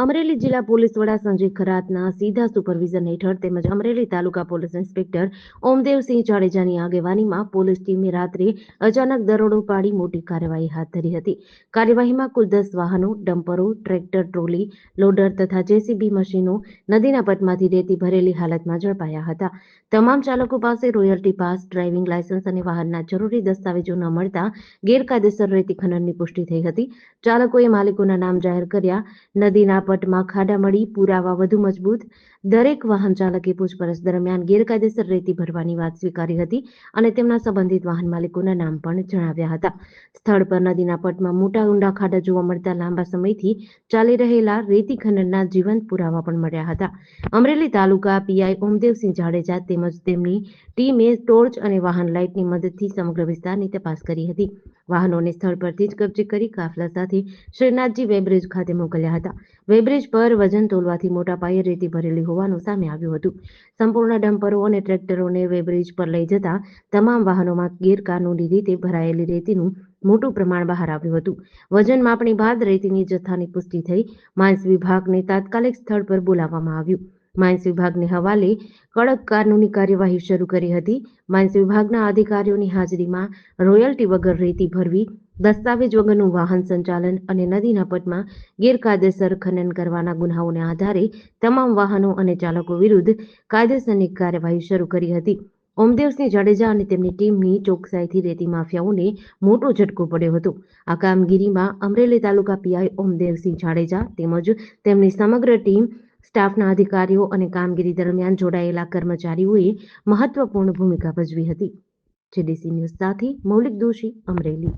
અમરેલી જિલ્લા પોલીસ વડા સંજય ખરાતના સીધા સુપરવિઝન હેઠળ તેમજ અમરેલી તાલુકા પોલીસ ઇન્સ્પેક્ટર ઓમદેવસિંહ જાડેજાની આગેવાનીમાં પોલીસ ટીમે રાત્રે અચાનક દરોડો પાડી મોટી કાર્યવાહી હાથ ધરી હતી. કાર્યવાહીમાં કુલ દસ વાહનો, ડમ્પરો, ટ્રેક્ટર, ટ્રોલી, લોડર તથા જેસીબી મશીનો નદીના પટમાંથી રેતી ભરેલી હાલતમાં ઝડપાયા હતા. તમામ ચાલકો પાસે રોયલ્ટી પાસ, ડ્રાઇવિંગ લાયસન્સ અને વાહનના જરૂરી દસ્તાવેજો ન મળતા ગેરકાયદેસર રેતી ખનનની પુષ્ટિ થઈ હતી. ચાલકોએ માલિકોના નામ જાહેર કર્યા. નદીના પટમાં ખાડા મળી પુરાવા વધુ મજબૂત દરેક વાહન ચાલકે પૂછપરછ દરમિયાન ગેરકાયદેસર રેતી ભરવાની વાત સ્વીકારી હતી અને તેમના સંબંધિત વાહન માલિકોના નામ પણ જણાવ્યા હતા. સ્થળ પર નદીના પટમાં મોટા ઊંડા ખાડા જોવા મળતા લાંબા સમયથી ચાલી રહેલા રેતી ખનનના જીવંત પુરાવા પણ મળ્યા હતા. અમરેલી તાલુકા પીઆઈ ઓમદેવસિંહ જાડેજા તેમજ તેમની ટીમે ટોર્ચ અને વાહન લાઇટની મદદથી સમગ્ર વિસ્તારની તપાસ કરી હતી. વાહનોને સ્થળ પરથી જ કબજે કરી કાફલા સાથે શ્રીનાથજી વેબ્રિજ ખાતે મોકલ્યા હતા. વેબ્રિજ પર વજન તોલવાથી મોટા પાયે રેતી ભરેલી હોવાનું સામે આવ્યું હતું. સંપૂર્ણ ડમ્પરો અને ટ્રેક્ટરોને વેબ્રિજ પર લઈ જતા તમામ વાહનોમાં ગેરકાનૂની રીતે ભરાયેલી રેતીનું મોટું પ્રમાણ બહાર આવ્યું હતું. વજન માપણી બાદ રેતીની જથ્થાની પુષ્ટિ થઈ માંસ વિભાગને તાત્કાલિક સ્થળ પર બોલાવવામાં આવ્યું. માઇન્સ વિભાગને હવાલે કડક કાનૂની કાર્યવાહી શરૂ કરી હતી. માઇન્સ વિભાગના અધિકારીઓની હાજરીમાં રોયલ્ટી વગર રેતી ભરવી દસ્તાવેજ વગરનું વાહન સંચાલન અને નદીના પટમાં ગેરકાયદેસર ખનન કરવાના ગુનાઓને આધારે તમામ વાહનો અને ચાલકો વિરુદ્ધ કાયદેસરની કાર્યવાહી શરૂ કરી હતી. ઓમદેવસિંહ જાડેજા અને તેમની ટીમની ચોકસાઈથી રેતી માફિયાઓને મોટો ઝટકો પડ્યો હતો. આ કામગીરીમાં અમરેલી તાલુકા પીઆઈ ઓમદેવસિંહ જાડેજા તેમજ તેમની સમગ્ર ટીમ, સ્ટાફના અધિકારીઓ અને કામગીરી દરમિયાન જોડાયેલા કર્મચારીઓએ મહત્વપૂર્ણ ભૂમિકા ભજવી હતી. જેડીસી ન્યૂઝ સાથે મૌલિક દોશી, અમરેલી.